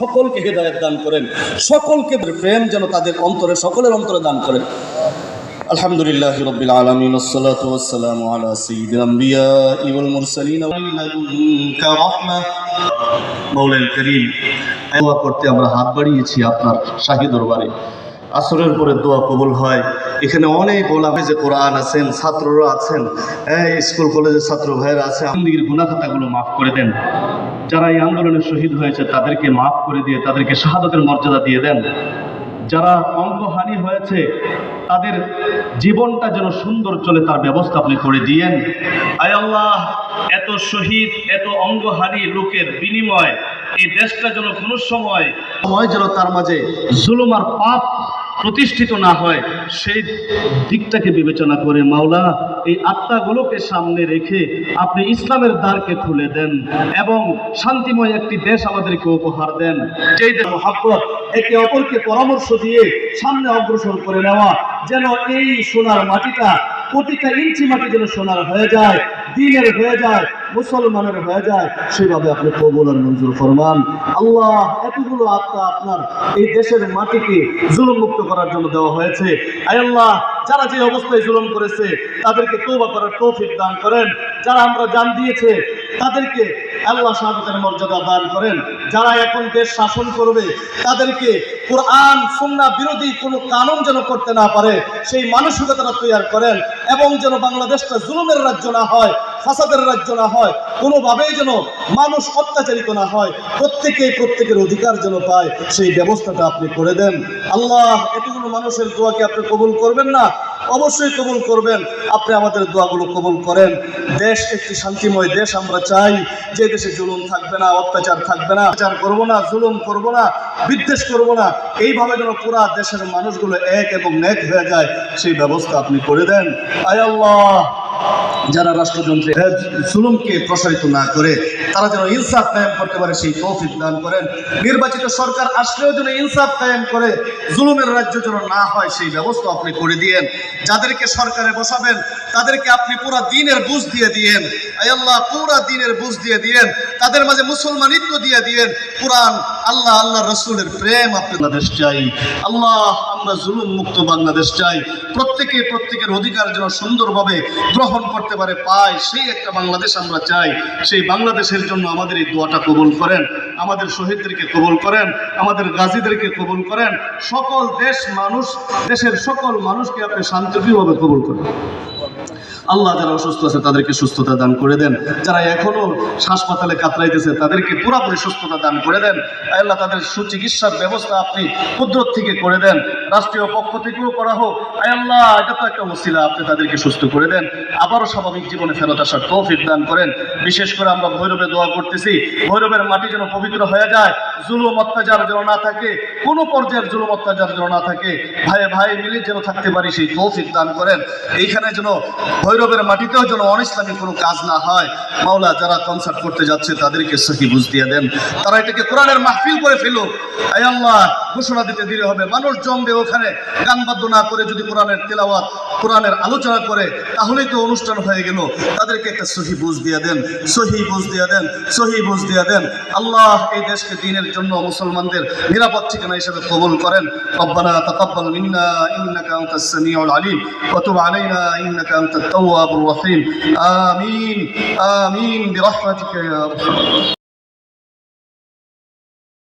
সকলকে হেদায়ত দান করেন। সকলকে প্রেম যেন তাদের অন্তরে, সকলের অন্তরে দান করেন। আলহামদুলিল্লাহ রবিল আলমিন ওসালাতাম আলা সঈদুল আম্বিয়া ইউল মুরসালিন। মৌলেন করিম করতে আমরা হাত বাড়িয়েছি আপনার শাহী দরবারে। আসরের পরে দোয়া কবুল হয়। এখানে অনেক ওলামে যে কোরআন আছেন, ছাত্ররা আছেন হ্যাঁ, স্কুল, কলেজের ছাত্র ভাইয়েরা আছে আমাদের গুণাখাতাগুলো মাফ করে দেন। যারা এই আন্দোলনে শহীদ হয়েছে, তাদেরকে মাফ করে দিয়ে, তাদেরকে শাহাদতের মর্যাদা দিয়ে দেন। যারা অঙ্গহানি হয়েছে, তাদের জীবনটা যেন সুন্দর চলে, তার ব্যবস্থা আপনি করে দিয়েন। আয় আল্লাহ, এত শহীদ, এত অঙ্গহানি লোকের বিনিময়, এই দেশটা যেন কোনো সময় সময় যেন তার মাঝে জুলুম আর পাপ প্রতিষ্ঠিত না হয়, সেই দিকটাকে বিবেচনা করে মাওলা এই আত্মাগুলোকে সামনে রেখে আপনি ইসলামের দ্বারকে খুলে দেন এবং শান্তিময় একটি দেশ আমাদেরকে উপহার দেন। যেই মহাব্বত, একে অপরকে পরামর্শ দিয়ে সামনে অগ্রসর করে নেওয়া, যেন এই সোনার মাটিটা প্রতিটা ইঞ্চি মাটি যেন সোনার হয়ে যায়, দিনের হয়ে যায়, মুসলমানের হয়ে যায়, সেভাবে আপনি কবুল আর মঞ্জুর ফরমান। আল্লাহ এতগুলো আত্মা আপনার এই দেশের মাটিকে জুলুম মুক্ত করার জন্য দেওয়া হয়েছে। আয় আল্লাহ যারা যে অবস্থায় জুলুম করেছে, তাদেরকে তৌবা করার তৌফিক দান করেন। যারা আমরা জান দিয়েছে, তাদেরকে আল্লাহ শাহাদাতের মর্যাদা দান করেন। যারা এখন দেশ শাসন করবে, তাদেরকে কোরআন সুন্না বিরোধী কোনো কানুন যেন করতে না পারে, সেই মানসিকতা তৈরি করেন এবং যেন বাংলাদেশটা জুলুমের রাজ্য না হয় ফাসাদের রাজ্য না হয়, কোনোভাবেই যেন মানুষ অত্যাচারিত না হয়, প্রত্যেকেই প্রত্যেকের অধিকার যেন পায়, সেই ব্যবস্থাটা আপনি করে দেন। আল্লাহ এতগুলো মানুষের দোয়াকে আপনি কবুল করবেন না? অবশ্যই কবুল করবেন। আপনি আমাদের দোয়াগুলো কবুল করেন। দেশ একটি শান্তিময় দেশ আমরা চাই। যে দেশে জুলুম থাকবে না, অত্যাচার থাকবে না, অত্যাচার করব না, জুলুম করব না, বিদ্বেষ করব না, এইভাবে যেন পুরা দেশের মানুষগুলো এক এবং নেক হয়ে যায়, সেই ব্যবস্থা আপনি করে দেন। আয় আল্লাহ! যারা রাষ্ট্রযন্ত্রে জুলুমকে প্রসারিত না করে তারা যেন ইনসাফ কায়েম করতে পারে, সেই তৌফিক দান করেন। নির্বাচিত সরকার আসলেও যেন ইনসাফ কায়েম করে, জুলুমের রাজ্য যেন না হয়, সেই ব্যবস্থা আপনি করে দিয়েন। যাদেরকে সরকারে বসাবেন, তাদেরকে আপনি পুরা দিনের বুঝ দিয়ে দিয়েন। আল্লাহ, পুরা দিনের বুঝ দিয়ে দিয়েন। তাদের মাঝে মুসলমানিত্ব দিয়ে দিয়েন। কোরআন আল্লাহ আল্লাহ রসুলের প্রেম আপনাদের চাই। আল্লাহ, আমরা জুলুম মুক্ত বাংলাদেশ চাই। প্রত্যেকে প্রত্যেকের অধিকার যেন সুন্দরভাবে গ্রহণ করতে পারে, পায়, সেই একটা বাংলাদেশ আমরা চাই। সেই বাংলাদেশের জন্য আমাদের এই দোয়াটা কবুল করেন। আমাদের শহীদদেরকে কবুল করেন, আমাদের গাজীদেরকে কবুল করেন, সকল দেশ মানুষ, দেশের সকল মানুষকে আপনি শান্তিপ্রিয়ভাবে কবুল করেন। আল্লাহ যারা অসুস্থ আছে তাদেরকে সুস্থতা দান করে দেন। যারা এখনও হাসপাতালে কাতরাইতেছে তাদেরকে পুরাপুরি সুস্থতা দান করে দেন। আল্লাহ তাদের সুচিকিৎসার ব্যবস্থা আপনি কুদরত থেকে করে দেন। রাষ্ট্রীয় পক্ষ থেকেও করা হোক। আল্লাহ, এটা তো একটা ওসিলা, আপনি তাদেরকে সুস্থ করে দেন। আবারও স্বাভাবিক জীবনে ফেরত আসার তৌফিক দান করেন। বিশেষ করে আমরা ভৈরবে দোয়া করতেছি, ভৈরবের মাটি যেন পবিত্র হয়ে যায়। জুলুম, অত্যাচার যেন না থাকে, কোনো পর্যায়ের জুলুম, অত্যাচার যেন না থাকে ভাইয়ে ভাই মিলে যেন থাকতে পারি, সেই তৌফিক দান করেন। এইখানে যেন ভৈরবের মাটিতেও যেন অনিসলামী কোনো কাজ না হয়, মাওলা যারা কনসার্ট করতে যাচ্ছে, তাদেরকে সহি বুঝ দিয়ে দেন। তারা এটাকে কোরআনের মাহফিল করে ফেলুক। আল্লাহ, ঘোষণা দিতে দিলে হবে। মানুষ জমবে ওখানে, গান বাদ্য না করে যদি কোরআনের তেলাওয়াত কোরআনের আলোচনা করে তাহলেই তো অনুষ্ঠান হয়ে গেল তাদেরকে একটা সহি বুঝ দিয়ে দেন সহি বুঝ দিয়ে দেন সহি বুঝ দিয়ে দেন আল্লাহ এই দেশকে দিনের জন্য মুসলমানদের নিরাপদ ঠিকানা হিসেবে কবুল করেন ربنا تقبل منا انك انت السميع العليم وتب علينا انك انت التواب الرحيم امين امين برحمتك يا ارحم الراحمين